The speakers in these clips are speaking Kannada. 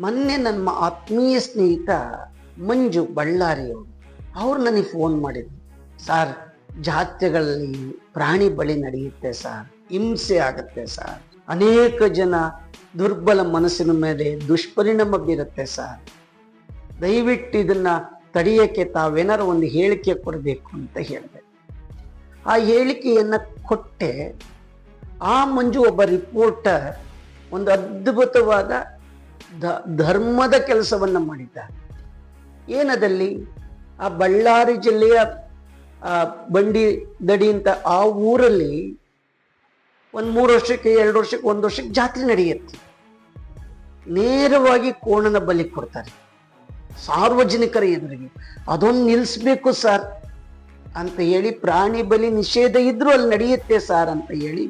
ಮೊನ್ನೆ ನನ್ನ ಆತ್ಮೀಯ ಸ್ನೇಹಿತ ಮಂಜು ಬಳ್ಳಾರಿಯವರು, ಅವ್ರು ನನಗೆ ಫೋನ್ ಮಾಡಿದ್ರು. ಸಾರ್, ಜಾತ್ರೆಗಳಲ್ಲಿ ಪ್ರಾಣಿ ಬಳಿ ನಡೆಯುತ್ತೆ ಸಾರ್, ಹಿಂಸೆ ಆಗುತ್ತೆ ಸಾರ್. ಅನೇಕ ಜನ ದುರ್ಬಲ ಮನಸ್ಸಿನ ಮೇಲೆ ದುಷ್ಪರಿಣಾಮ ಬೀರುತ್ತೆ ಸರ್. ದಯವಿಟ್ಟು ಇದನ್ನ ತಡೆಯಕ್ಕೆ ತಾವೇನಾರು ಒಂದು ಹೇಳಿಕೆ ಕೊಡಬೇಕು ಅಂತ ಹೇಳಿದೆ. ಆ ಹೇಳಿಕೆಯನ್ನ ಕೊಟ್ಟೆ. ಆ ಮಂಜು ಒಬ್ಬ ರಿಪೋರ್ಟರ್ ಒಂದು ಅದ್ಭುತವಾದ ಧ- ಧರ್ಮದ ಕೆಲಸವನ್ನ ಮಾಡಿದ್ದಾರೆ. ಏನದಲ್ಲಿ? ಆ ಬಳ್ಳಾರಿ ಜಿಲ್ಲೆಯ ಬಂಡಿ ದಡಿ ಅಂತ ಆ ಊರಲ್ಲಿ ಒಂದು ಮೂರು ವರ್ಷಕ್ಕೆ, ಎರಡು ವರ್ಷಕ್ಕೆ, ಒಂದು ವರ್ಷಕ್ಕೆ ಜಾತ್ರೆ ನಡೆಯುತ್ತೆ. ನೇರವಾಗಿ ಕೋಣನ ಬಲಿ ಕೊಡ್ತಾರೆ. ಸಾರ್ವಜನಿಕರ ಎದುರಿಗೆ. ಅದೊಂದು ನಿಲ್ಲಿಸ್ಬೇಕು ಸರ್ ಅಂತ ಹೇಳಿ ಪ್ರಾಣಿ ಬಲಿ ನಿಷೇಧ ಇದ್ರೂ ಅಲ್ಲಿ ನಡೆಯುತ್ತೆ ಸರ್ ಅಂತ ಹೇಳಿ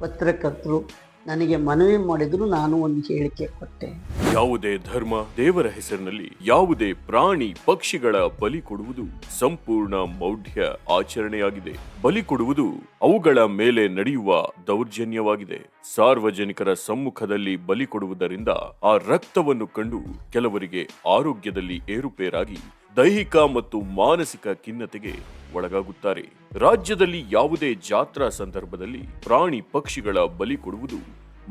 ಪತ್ರಕರ್ತರು ನನಗೆ ಮನವಿ ಮಾಡಿದ್ರು ನಾನು ಒಂದು ಹೇಳಿಕೆ ಕೊಟ್ಟೆ. ಯಾವುದೇ ಧರ್ಮ ದೇವರ ಹೆಸರಿನಲ್ಲಿ ಯಾವುದೇ ಪ್ರಾಣಿ ಪಕ್ಷಿಗಳ ಬಲಿ ಕೊಡುವುದು ಸಂಪೂರ್ಣ ಮೌಢ್ಯ ಆಚರಣೆಯಾಗಿದೆ. ಬಲಿ ಕೊಡುವುದು ಅವುಗಳ ಮೇಲೆ ನಡೆಯುವ ದೌರ್ಜನ್ಯವಾಗಿದೆ. ಸಾರ್ವಜನಿಕರ ಸಮ್ಮುಖದಲ್ಲಿ ಬಲಿ ಕೊಡುವುದರಿಂದ ಆ ರಕ್ತವನ್ನು ಕಂಡು ಕೆಲವರಿಗೆ ಆರೋಗ್ಯದಲ್ಲಿ ಏರುಪೇರಾಗಿ ದೈಹಿಕ ಮತ್ತು ಮಾನಸಿಕ ಖಿನ್ನತೆಗೆ ಒಳಗಾಗುತ್ತಾರೆ. ರಾಜ್ಯದಲ್ಲಿ ಯಾವುದೇ ಜಾತ್ರಾ ಸಂದರ್ಭದಲ್ಲಿ ಪ್ರಾಣಿ ಪಕ್ಷಿಗಳ ಬಲಿ ಕೊಡುವುದು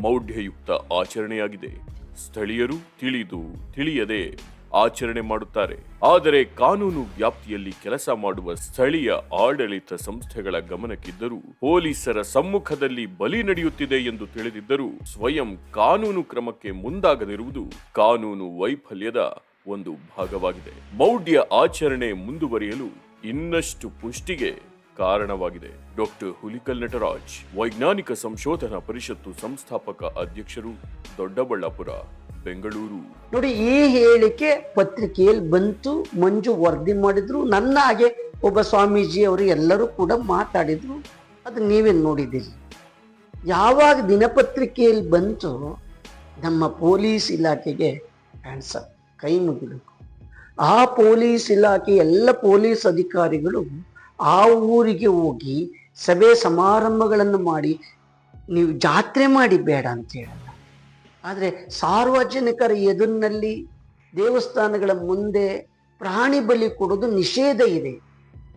ಮೌಢ್ಯಯುಕ್ತ ಆಚರಣೆಯಾಗಿದೆ. ಸ್ಥಳೀಯರು ತಿಳಿದು ತಿಳಿಯದೆ ಆಚರಣೆ ಮಾಡುತ್ತಾರೆ. ಆದರೆ ಕಾನೂನು ವ್ಯಾಪ್ತಿಯಲ್ಲಿ ಕೆಲಸ ಮಾಡುವ ಸ್ಥಳೀಯ ಆಡಳಿತ ಸಂಸ್ಥೆಗಳ ಗಮನಕ್ಕಿದ್ದರೂ ಪೊಲೀಸರ ಸಮ್ಮುಖದಲ್ಲಿ ಬಲಿ ನಡೆಯುತ್ತಿದೆ ಎಂದು ತಿಳಿದಿದ್ದರೂ ಸ್ವಯಂ ಕಾನೂನು ಕ್ರಮಕ್ಕೆ ಮುಂದಾಗದಿರುವುದು ಕಾನೂನು ವೈಫಲ್ಯದ ಒಂದು ಭಾಗವಾಗಿದೆ. ಮೌಢ್ಯ ಆಚರಣೆ ಮುಂದುವರಿಯಲು ಇನ್ನಷ್ಟು ಪುಷ್ಟಿಗೆ ಕಾರಣವಾಗಿದೆ. ಡಾಕ್ಟರ್ ಹುಲಿಕಲ್ ನಟರಾಜ್, ವೈಜ್ಞಾನಿಕ ಸಂಶೋಧನಾ ಪರಿಷತ್ತು ಸಂಸ್ಥಾಪಕ ಅಧ್ಯಕ್ಷರು ದೊಡ್ಡಬಳ್ಳಾಪುರ, ಬೆಂಗಳೂರು. ನೋಡಿ, ಈ ಹೇಳಿಕೆ ಪತ್ರಿಕೆಯಲ್ಲಿ ಬಂತು, ಮಂಜು ವರದಿ ಮಾಡಿದ್ರು. ನನ್ನ ಹಾಗೆ ಒಬ್ಬ ಸ್ವಾಮೀಜಿ ಅವರು ಎಲ್ಲರೂ ಕೂಡ ಮಾತಾಡಿದ್ರು. ಅದು ನೀವೇ ನೋಡಿದ್ದೀರಿ? ಯಾವಾಗ ದಿನಪತ್ರಿಕೆಯಲ್ಲಿ ಬಂತು, ನಮ್ಮ ಪೊಲೀಸ್ ಇಲಾಖೆಗೆ ಆನ್ಸರ್ ಕೈ ಮುಗಿಬೇಕು. ಆ ಪೊಲೀಸ್ ಇಲಾಖೆ ಎಲ್ಲ ಪೊಲೀಸ್ ಅಧಿಕಾರಿಗಳು ಆ ಊರಿಗೆ ಹೋಗಿ ಸಭೆ ಸಮಾರಂಭಗಳನ್ನು ಮಾಡಿ, ನೀವು ಜಾತ್ರೆ ಮಾಡಿ ಬೇಡ ಅಂತ ಹೇಳಲ್ಲ. ಆದರೆ ಸಾರ್ವಜನಿಕರ ಎದುರಿನಲ್ಲಿ ದೇವಸ್ಥಾನಗಳ ಮುಂದೆ ಪ್ರಾಣಿ ಬಲಿ ಕೊಡೋದು ನಿಷೇಧ ಇದೆ.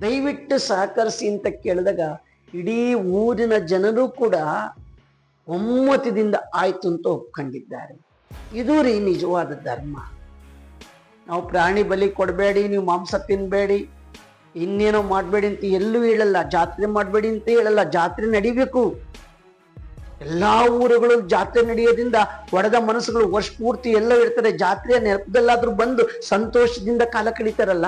ದಯವಿಟ್ಟು ಸಹಕರಿಸಿ ಅಂತ ಕೇಳಿದಾಗ ಇಡೀ ಊರಿನ ಜನರು ಕೂಡ ಒಮ್ಮತದಿಂದ ಆಯ್ತು ಅಂತ ಒಪ್ಕೊಂಡಿದ್ದಾರೆ. ಇದು ರೀ ನಿಜವಾದ ಧರ್ಮ. ನಾವು ಪ್ರಾಣಿ ಬಲಿ ಕೊಡಬೇಡಿ, ನೀವು ಮಾಂಸ ತಿನ್ನಬೇಡಿ ಇನ್ನೇನೋ ಮಾಡಬೇಡಿ ಅಂತ ಎಲ್ಲೂ ಹೇಳಲ್ಲ. ಜಾತ್ರೆ ಮಾಡಬೇಡಿ ಅಂತ ಹೇಳಲ್ಲ. ಜಾತ್ರೆ ನಡಿಬೇಕು. ಎಲ್ಲ ಊರುಗಳು ಜಾತ್ರೆ ನಡೆಯೋದ್ರಿಂದ ಒಡೆದ ಮನಸ್ಸುಗಳು ವರ್ಷ ಪೂರ್ತಿ ಎಲ್ಲ ಇರ್ತಾರೆ ಜಾತ್ರೆಯ ನೆನಪದಲ್ಲಾದ್ರೂ ಬಂದು ಸಂತೋಷದಿಂದ ಕಾಲ ಕಳೀತಾರಲ್ಲ?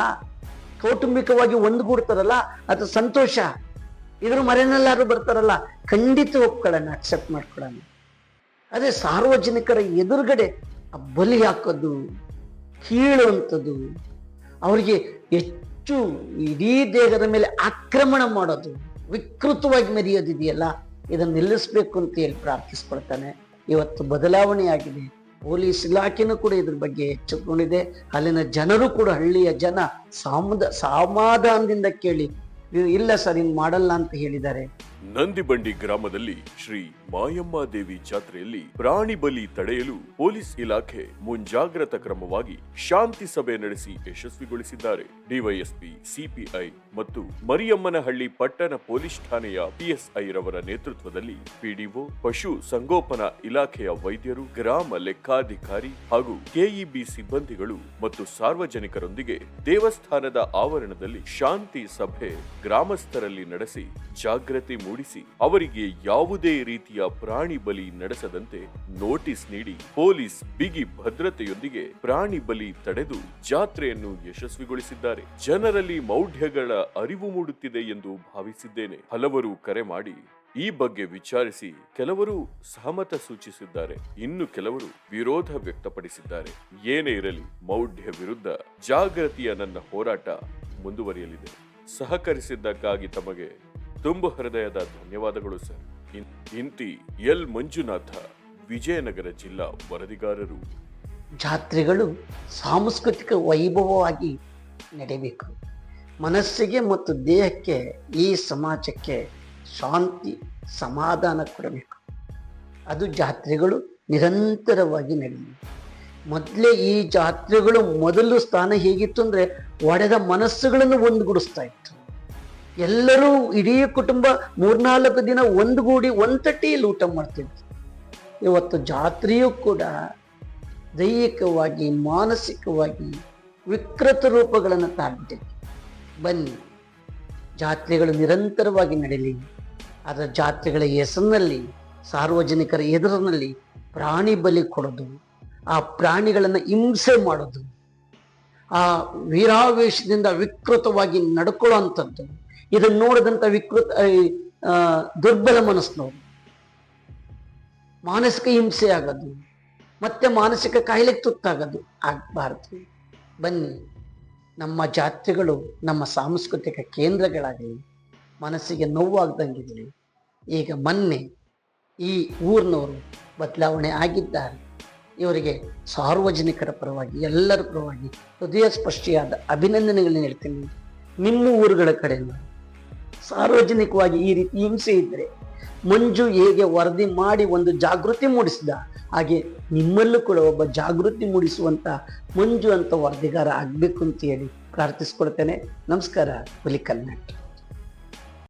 ಕೌಟುಂಬಿಕವಾಗಿ ಒಂದುಗೂಡ್ತಾರಲ್ಲ? ಅದು ಸಂತೋಷ. ಇದ್ರ ಮರೆಯಲ್ಲಾದ್ರೂ ಬರ್ತಾರಲ್ಲ? ಖಂಡಿತ ಒಪ್ಕೊಳ್ಳೋಣ ಅಕ್ಸೆಪ್ಟ್ ಮಾಡ್ಕೊಳ್ಳೋಣ. ಅದೇ ಸಾರ್ವಜನಿಕರ ಎದುರುಗಡೆ ಬಲಿ ಹಾಕೋದು. ಕೀಳುವಂಥದ್ದು. ಅವರಿಗೆ ಹೆಚ್ಚು ಇಡೀ ದೇಹದ ಮೇಲೆ ಆಕ್ರಮಣ ಮಾಡೋದು. ವಿಕೃತವಾಗಿ ಮೆರೆಯೋದಿದೆಯಲ್ಲ, ಇದನ್ನು ನಿಲ್ಲಿಸಬೇಕು ಅಂತ ಹೇಳಿ ಪ್ರಾರ್ಥಿಸ್ಕೊಳ್ತಾನೆ. ಇವತ್ತು ಬದಲಾವಣೆ ಆಗಿದೆ. ಪೊಲೀಸ್ ಇಲಾಖೆನೂ ಕೂಡ ಇದ್ರ ಬಗ್ಗೆ ಎಚ್ಚೆತ್ಕೊಂಡಿದೆ. ಅಲ್ಲಿನ ಜನರು ಕೂಡ ಹಳ್ಳಿಯ ಜನ ಸಾಮದ, ಸಮಾಧಾನದಿಂದ ಕೇಳಿ, ಇಲ್ಲ ಸರ್, ಹಿಂಗೆ ಮಾಡಲ್ಲ ಅಂತ ಹೇಳಿದ್ದಾರೆ. ನಂದಿಬಂಡಿ ಗ್ರಾಮದಲ್ಲಿ ಶ್ರೀ ಮಾಯಮ್ಮ ದೇವಿ ಜಾತ್ರೆಯಲ್ಲಿ ಪ್ರಾಣಿ ಬಲಿ ತಡೆಯಲು ಪೊಲೀಸ್ ಇಲಾಖೆ ಮುಂಜಾಗ್ರತಾ ಕ್ರಮವಾಗಿ ಶಾಂತಿ ಸಭೆ ನಡೆಸಿ ಯಶಸ್ವಿಗೊಳಿಸಿದ್ದಾರೆ. ಡಿವೈಎಸ್ಪಿ, ಸಿಪಿಐ ಮತ್ತು ಮರಿಯಮ್ಮನಹಳ್ಳಿ ಪಟ್ಟಣ ಪೊಲೀಸ್ ಠಾಣೆಯ ಪಿಎಸ್ಐ ರವರ ನೇತೃತ್ವದಲ್ಲಿ ಪಿಡಿಒ, ಪಶು ಸಂಗೋಪನಾ ಇಲಾಖೆಯ ವೈದ್ಯರು, ಗ್ರಾಮ ಲೆಕ್ಕಾಧಿಕಾರಿ ಹಾಗೂ ಕೆಇಬಿ ಸಿಬ್ಬಂದಿಗಳು ಮತ್ತು ಸಾರ್ವಜನಿಕರೊಂದಿಗೆ ದೇವಸ್ಥಾನದ ಆವರಣದಲ್ಲಿ ಶಾಂತಿ ಸಭೆ ಗ್ರಾಮಸ್ಥರಲ್ಲಿ ನಡೆಸಿ ಜಾಗೃತಿ ಮೂಡಿಸಿ ಅವರಿಗೆ ಯಾವುದೇ ರೀತಿಯ ಪ್ರಾಣಿ ಬಲಿ ನಡೆಸದಂತೆ ನೋಟಿಸ್ ನೀಡಿ ಪೊಲೀಸ್ ಬಿಗಿ ಭದ್ರತೆಯೊಂದಿಗೆ ಪ್ರಾಣಿ ಬಲಿ ತಡೆದು ಜಾತ್ರೆಯನ್ನು ಯಶಸ್ವಿಗೊಳಿಸಿದ್ದಾರೆ. ಜನರಲ್ಲಿ ಮೌಢ್ಯಗಳ ಅರಿವು ಮೂಡುತ್ತಿದೆ ಎಂದು ಭಾವಿಸಿದ್ದೇನೆ. ಹಲವರು ಕರೆ ಮಾಡಿ ಈ ಬಗ್ಗೆ ವಿಚಾರಿಸಿ ಕೆಲವರು ಸಹಮತ ಸೂಚಿಸಿದ್ದಾರೆ. ಇನ್ನು ಕೆಲವರು ವಿರೋಧ ವ್ಯಕ್ತಪಡಿಸಿದ್ದಾರೆ. ಏನೇ ಇರಲಿ, ಮೌಢ್ಯ ವಿರುದ್ಧ ಜಾಗೃತಿಯ ನನ್ನ ಹೋರಾಟ ಮುಂದುವರಿಯಲಿದೆ. ಸಹಕರಿಸಿದ್ದಕ್ಕಾಗಿ ತಮಗೆ ತುಂಬು ಹೃದಯದ ಧನ್ಯವಾದಗಳು, ಸರ್. ಇಂತಿ ಎಲ್. ಮಂಜುನಾಥ, ವಿಜಯನಗರ ಜಿಲ್ಲಾ ವರದಿಗಾರರು. ಜಾತ್ರೆಗಳು ಸಾಂಸ್ಕೃತಿಕ ವೈಭವವಾಗಿ ನಡೆಯಬೇಕು ಮನಸ್ಸಿಗೆ ಮತ್ತು ದೇಹಕ್ಕೆ ಈ ಸಮಾಜಕ್ಕೆ ಶಾಂತಿ, ಸಮಾಧಾನ ಕೊಡಬೇಕು. ಅದು ಜಾತ್ರೆಗಳು ನಿರಂತರವಾಗಿ ನಡೆಯಬೇಕು ಮೊದಲೇ ಈ ಜಾತ್ರೆಗಳು ಮೊದಲು ಸ್ಥಾನ ಹೇಗಿತ್ತು ಅಂದರೆ ಒಡೆದ ಮನಸ್ಸುಗಳನ್ನು ಒಂದುಗೂಡಿಸ್ತಾ ಇತ್ತು. ಎಲ್ಲರೂ ಇಡೀ ಕುಟುಂಬ ಮೂರ್ನಾಲ್ಕು ದಿನ ಒಂದುಗೂಡಿ ಒಂದು ತಟ್ಟಿಯಲ್ಲಿ ಊಟ ಮಾಡ್ತಿದ್ರು ಇವತ್ತು ಜಾತ್ರೆಯೂ ಕೂಡ ದೈಹಿಕವಾಗಿ, ಮಾನಸಿಕವಾಗಿ ವಿಕೃತ ರೂಪಗಳನ್ನು ತಾಳ್ತಿದೆ ಬನ್ನಿ, ಜಾತ್ರೆಗಳು ನಿರಂತರವಾಗಿ ನಡೆಯಲಿ. ಅದರ ಜಾತ್ರೆಗಳ ಹೆಸರಿನಲ್ಲಿ, ಸಾರ್ವಜನಿಕರ ಎದುರಿನಲ್ಲಿ ಪ್ರಾಣಿ ಬಲಿ ಕೊಡೋದು, ಆ ಪ್ರಾಣಿಗಳನ್ನು ಹಿಂಸೆ ಮಾಡೋದು, ಆ ವೀರಾವೇಶದಿಂದ ವಿಕೃತವಾಗಿ ನಡ್ಕೊಳ್ಳೋ ಅಂಥದ್ದು. ಇದನ್ನು ನೋಡಿದಂಥ ವಿಕೃತ ದುರ್ಬಲ ಮನಸ್ಸಿನವರು ಮಾನಸಿಕ ಹಿಂಸೆ ಆಗೋದು. ಮತ್ತೆ ಮಾನಸಿಕ ಕಾಯಿಲೆಗೆ ತುತ್ತಾಗೋದು. ಆಗಬಾರ್ದು. ಬನ್ನಿ. ನಮ್ಮ ಜಾತ್ರೆಗಳು, ನಮ್ಮ ಸಾಂಸ್ಕೃತಿಕ ಕೇಂದ್ರಗಳಾಗಲಿ, ಮನಸ್ಸಿಗೆ ನೋವಾಗ್ದಂಗಿರಲಿ ಈಗ ಮೊನ್ನೆ ಈ ಊರಿನವರು ಬದಲಾವಣೆ ಆಗಿದ್ದಾರೆ. ಇವರಿಗೆ ಸಾರ್ವಜನಿಕರ ಪರವಾಗಿ, ಎಲ್ಲರ ಪರವಾಗಿ ಹೃದಯ ಸ್ಪಷ್ಟಿಯಾದ ಅಭಿನಂದನೆಗಳನ್ನ ಹೇಳ್ತೀನಿ. ನಿಮ್ಮ ಊರುಗಳ ಕಡೆಯಿಂದ. ಸಾರ್ವಜನಿಕವಾಗಿ ಈ ರೀತಿ ಹಿಂಸೆ ಇದ್ದರೆ ಮಂಜು ಹೇಗೆ ವರದಿ ಮಾಡಿ ಒಂದು ಜಾಗೃತಿ ಮೂಡಿಸಿದ, ಹಾಗೆ ನಿಮ್ಮಲ್ಲೂ ಕೂಡ ಒಬ್ಬ ಜಾಗೃತಿ ಮೂಡಿಸುವಂಥ ಮಂಜು ಅಂತ ವರದಿಗಾರ ಆಗಬೇಕು ಅಂತ ಹೇಳಿ ಪ್ರಾರ್ಥಿಸ್ಕೊಳ್ತೇನೆ. ನಮಸ್ಕಾರ ಹುಲಿ